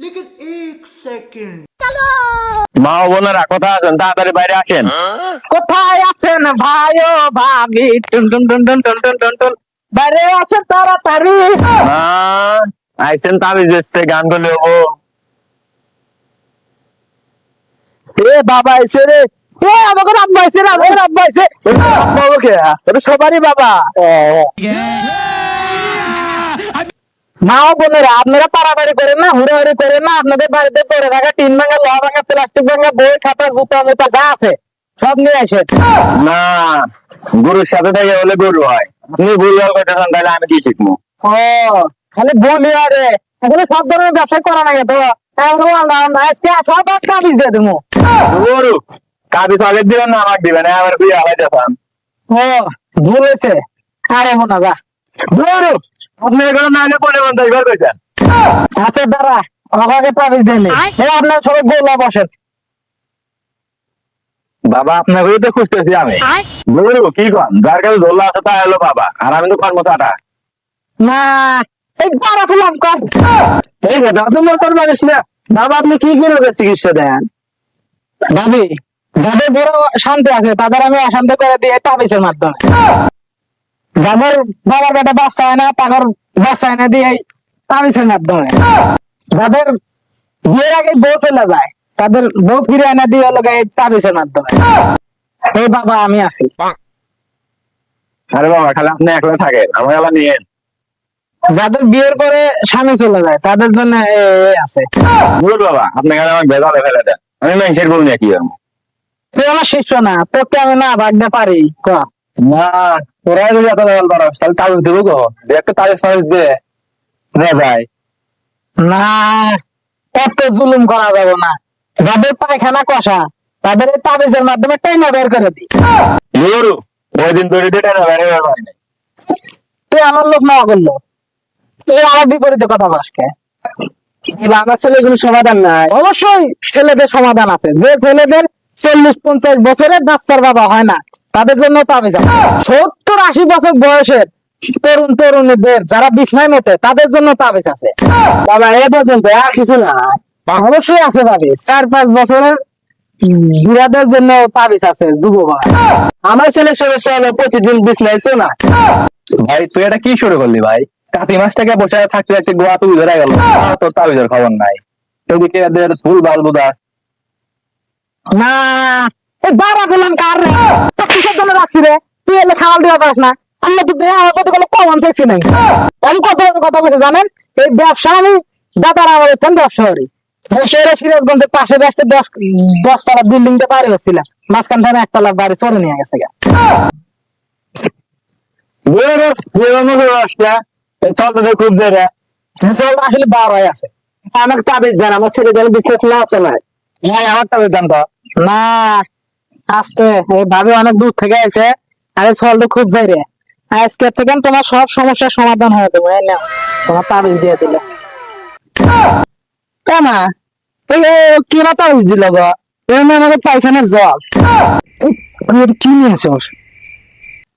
लेकिन एक सेकंड মা ও বোনেরা কোথায় আছেন তাড়াতাড়ি বাইরে আসেন কোথায় আছেন ভাই ও ভাবি টুন টুন টুন টুন টুন টুন টুন টুন বাইরে আসেন তাড়াতাড়ি মা আইসেন তাবিজ এসছে গান করলে ও এ বাবা এসে রে এ আমাকে আব্বা এসে রে আমাকে আব্বা এসে আব্বা ওকে এটা সবারই বাবা মা ও বোনেরা আপনারা পাড়াবাড়ি করেন না হুড়াহুড়ি করেন না আপনাদের বাড়িতে পড়ে থাকা টিন ভাঙা লোহা ভাঙা প্লাস্টিক ভাঙা বই খাতা জুতা মুতা যা আছে সব নিয়ে আসেন। না গুরুর সাথে থেকে হলে গরু হয়। আপনি ভুল ভালো তাহলে আমি কি শিখব? ও খালি বলি আরে এখানে সব ধরনের ব্যবসা করা লাগে তো আজকে সব কাটিস দিয়ে দেবো। গরু কাবিজ আগে দিবেন না আমাকে দিবেন আবার হালাই দেখান। ও হয়েছে। আরে মনে যা গরু আপনি এগুলো না নিয়ে পরে বন্ধ এবার কইছেন? আচ্ছা দাঁড়া আমাকে তাবিজ দেন। আপনার সবাই গোলা বসেন। বাবা আপনাকে তো খুঁজতেছি আমি। কি কন? যার কাছে ধরলা আছে তা হলো বাবা। আর আমি তো কর্মচাটা না এই পাড়া ফেলাম কর। এই বেটা তুমি মশার মারিস না। বাবা আপনি কি কি রোগের চিকিৎসা দেন? ভাবি যাদের বড় শান্তি আছে তাদের আমি অশান্তি করে দিয়ে তাবিজের মাধ্যমে। যাদের বাবার বেটা বাচ্চা হয় না তাদের বাচ্চা হয় না দিয়ে তাবিজের মাধ্যমে যাদের বিয়ের আগে বউ চলে যায় তাদের বউ ফিরে আনা দিয়ে তাবিজের মাধ্যমে এই বাবা আমি আছি। আরে বাবা খালি আপনি একলা থাকেন আমার এলা নিয়ে যাদের বিয়ের পরে স্বামী চলে যায় তাদের জন্য আছে। বাবা আপনি খালি আমাকে বেজালে ফেলে দেন। আমি মানুষের বউ নিয়ে কি করব? তুই আমার শিষ্য না তোকে আমি না ভাগতে পারি ক? না তোরা যদি এত পারো তাহলে তাবিজ দেবো গো। একটা তাবিজ ফাবিজ দে। রে ভাই। না এত জুলুম করা যাবে না। যাদের পায়খানা কষা তাদের তাবিজের মাধ্যমে বের করে দি গরু ধরে হয় নাই তুই আমার লোক না করল। তুই আমার বিপরীতে কথা বসকে আমার ছেলেগুলো সমাধান নাই। অবশ্যই ছেলেদের সমাধান আছে। যে ছেলেদের চল্লিশ পঞ্চাশ বছরের বাচ্চার বাবা হয় না। তাদের জন্য তাবিজ আছে সত্তর আশি বছর বয়সের তরুণ তরুণীদের যারা বিছনায় মতে তাদের জন্য তাবিজ আছে বাবা এ পর্যন্ত আর কিছু না। অবশ্যই আছে ভাবি। চার পাঁচ বছরের বুড়াদের জন্য তাবিজ আছে যুবক আমার ছেলে সমস্যা হলো প্রতিদিন বিছনায় না ভাই তুই এটা কি শুরু করলি ভাই? কাতি মাসটাকে বসে থাকতে থাকতে গোয়া তুই ধরে গেল। তোর তাবিজের খবর নাই। এদিকে এদের ফুল বাল না এই বারা বললাম কার রে? তো কিসের জন্য রাখছি রে? তুই এলে সামাল দেওয়া পারিস না। আমি তো দেখ আমার কত কোনো কমন সেক্সি নাই। আমি কত কথা বলছি জানেন? এই ব্যবসা আমি দাদার আমার এখান ব্যবসা করি। শহরে সিরাজগঞ্জের পাশে ব্যস্ত দশ দশ তলা বিল্ডিংটা বাড়ি হচ্ছিলাম মাঝখান থেকে একতলা বাড়ি চলে নিয়ে গেছে গা। চলতে খুব দেরে। চলটা আসলে বার হয়ে আছে। আমাকে তাবিজ দেন আমার ছেলে যেন বিস্কুট না চলায় ভাই আমার তাবিজ জানতো না আসতে এই ভাবে অনেক দূর থেকে আছে আরে তো খুব যাই রে আজকে থেকে তোমার সব সমস্যার সমাধান হয়ে দেবো এই নাও তোমার তাবিজ দিয়ে দিলে। কেনা এই কিনা তাবিজ দিল গো? এমনি আমাকে পায়খানার জল। কি নিয়ে আসো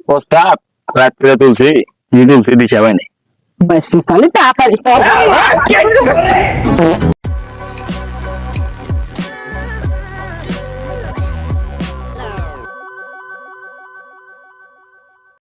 প্রস্তাব রাত্রে তুলছি কি তুলছি দিশা তাহলে তাড়াতাড়ি।